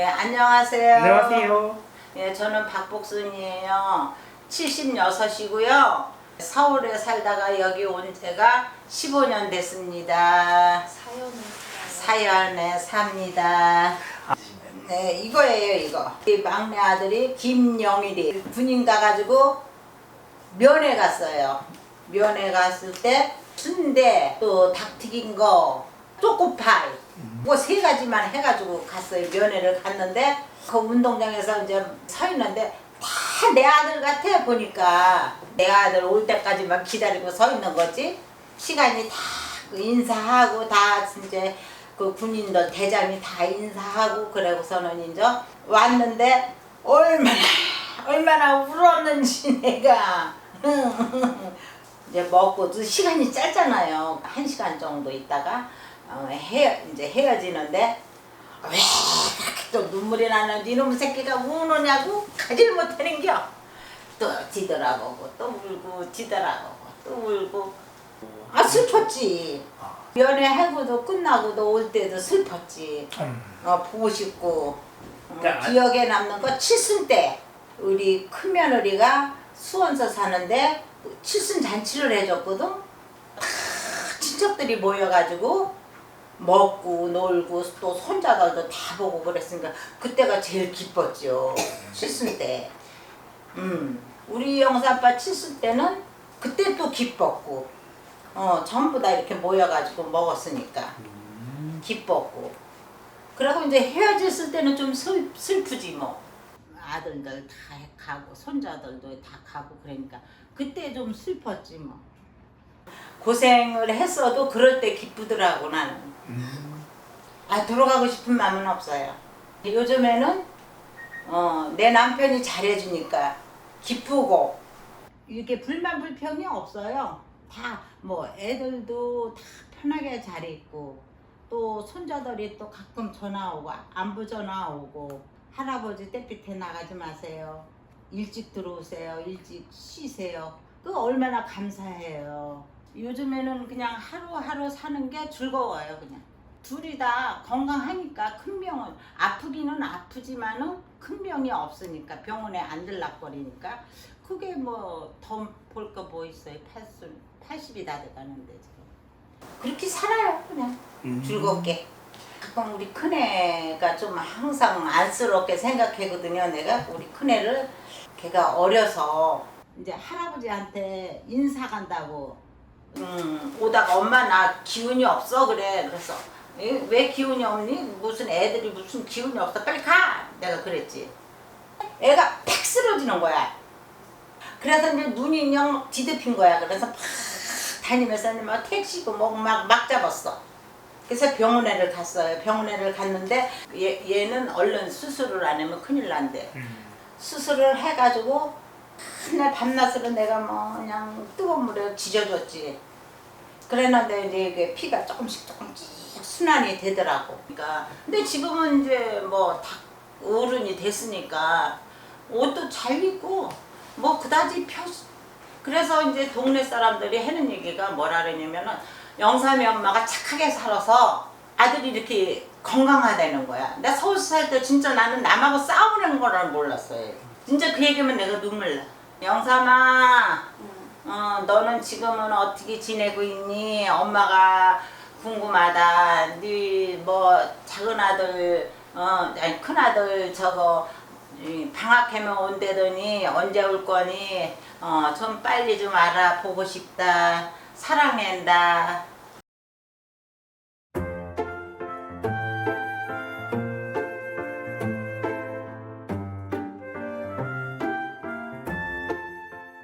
예, 안녕하세요. 안녕하세요. 예, 저는 박복순이에요. 76이고요. 서울에 살다가 여기 온 지가 15년 됐습니다. 사연에 삽니다. 네, 이거예요, 이거. 이 막내 아들이 김영일이 군인 가가지고 면회 갔어요. 면회 갔을 때 순대, 또 닭튀긴 거, 초코파이, 뭐 세 가지만 해가지고 갔어요. 면회를 갔는데 그 운동장에서 이제 서 있는데 다 내 아들 같아 보니까 내 아들 올 때까지만 기다리고 서 있는 거지. 시간이 다그 인사하고 다 이제 그 군인들 대장이 다 인사하고 그러고서는 이제 왔는데 얼마나 얼마나 울었는지 내가 이제 먹고 또 시간이 짧잖아요 한 시간 정도 있다가 어, 헤 이제 헤어지는데 왜 그렇게 또 눈물이 나는지 이놈 새끼가 우느냐고 가지를 못하는겨. 또 뒤돌아보고 또 울고 뒤돌아보고 또 울고. 아 슬펐지. 연애하고도 끝나고도 올 때도 슬펐지. 음. 어, 보고 싶고. 어, 그러니까 기억에 남는 거 칠순 때. 우리 큰 며느리가 수원서 사는데 칠순 잔치를 해줬거든? 다 친척들이 모여가지고 먹고 놀고 또 손자들도 다 보고 그랬으니까 그때가 제일 기뻤죠. 칠순 때. 음, 우리 영사아빠 칠순 때는 그때 또 기뻤고 어 전부 다 이렇게 모여가지고 먹었으니까 기뻤고. 그리고 이제 헤어졌을 때는 좀 슬, 슬프지 뭐. 아들들 다 가고 손자들도 다 가고 그러니까 그때 좀 슬펐지 뭐. 고생을 했어도 그럴 때 기쁘더라고 나는 아 돌아가고 싶은 마음은 없어요 요즘에는 어, 내 남편이 잘해주니까 기쁘고 이렇게 불만 불평이 없어요 다 뭐 애들도 다 편하게 잘 있고 또 손자들이 또 가끔 전화 오고 안부 전화 오고 할아버지 땡빛에 나가지 마세요. 일찍 들어오세요. 일찍 쉬세요. 그 얼마나 감사해요. 요즘에는 그냥 하루하루 사는 게 즐거워요. 그냥 둘이 다 건강하니까 큰 병은 아프기는 아프지만은 큰 병이 없으니까 병원에 안 들락거리니까 그게 뭐 더 볼 거 뭐 있어요. 80, 80이 다 돼가는데 지금 그렇게 살아요 그냥. 음. 즐겁게. 가끔 우리 큰애가 좀 항상 안쓰럽게 생각하거든요. 내가 우리 큰애를 걔가 어려서 이제 할아버지한테 인사 간다고 음, 오다가 엄마 나 기운이 없어 그래. 그래서 에, 왜 기운이 없니? 무슨 애들이 무슨 기운이 없어 빨리 가. 내가 그랬지. 애가 팍 쓰러지는 거야. 그래서 이제 눈이 그냥 뒤덮인 거야. 그래서 팍 다니면서 막 택시고 뭐막막 막 잡았어. 그래서 병원에를 갔어요. 병원에를 갔는데 얘, 얘는 얼른 수술을 안 하면 큰일 난대. 수술을 해가지고 맨날 밤낮으로 내가 뭐 그냥 뜨거운 물에 지져줬지. 그랬는데 이제 이게 피가 조금씩 조금씩 순환이 되더라고. 그러니까 근데 지금은 이제 뭐 다 어른이 됐으니까 옷도 잘 입고 뭐 그다지 펴. 그래서 이제 동네 사람들이 하는 얘기가 뭐라 그러냐면은 영삼이 엄마가 착하게 살아서 아들이 이렇게 건강하다는 거야. 나 서울 살 때 진짜 나는 남하고 싸우는 거를 몰랐어요. 진짜 그 얘기면 내가 눈물 나. 영삼아, 어, 너는 지금은 어떻게 지내고 있니? 엄마가 궁금하다. 네 뭐 작은 아들, 어, 아니 큰 아들 저거 이 방학하면 온대더니 언제 올 거니? 어, 좀 빨리 좀 알아보고 싶다. 사랑한다.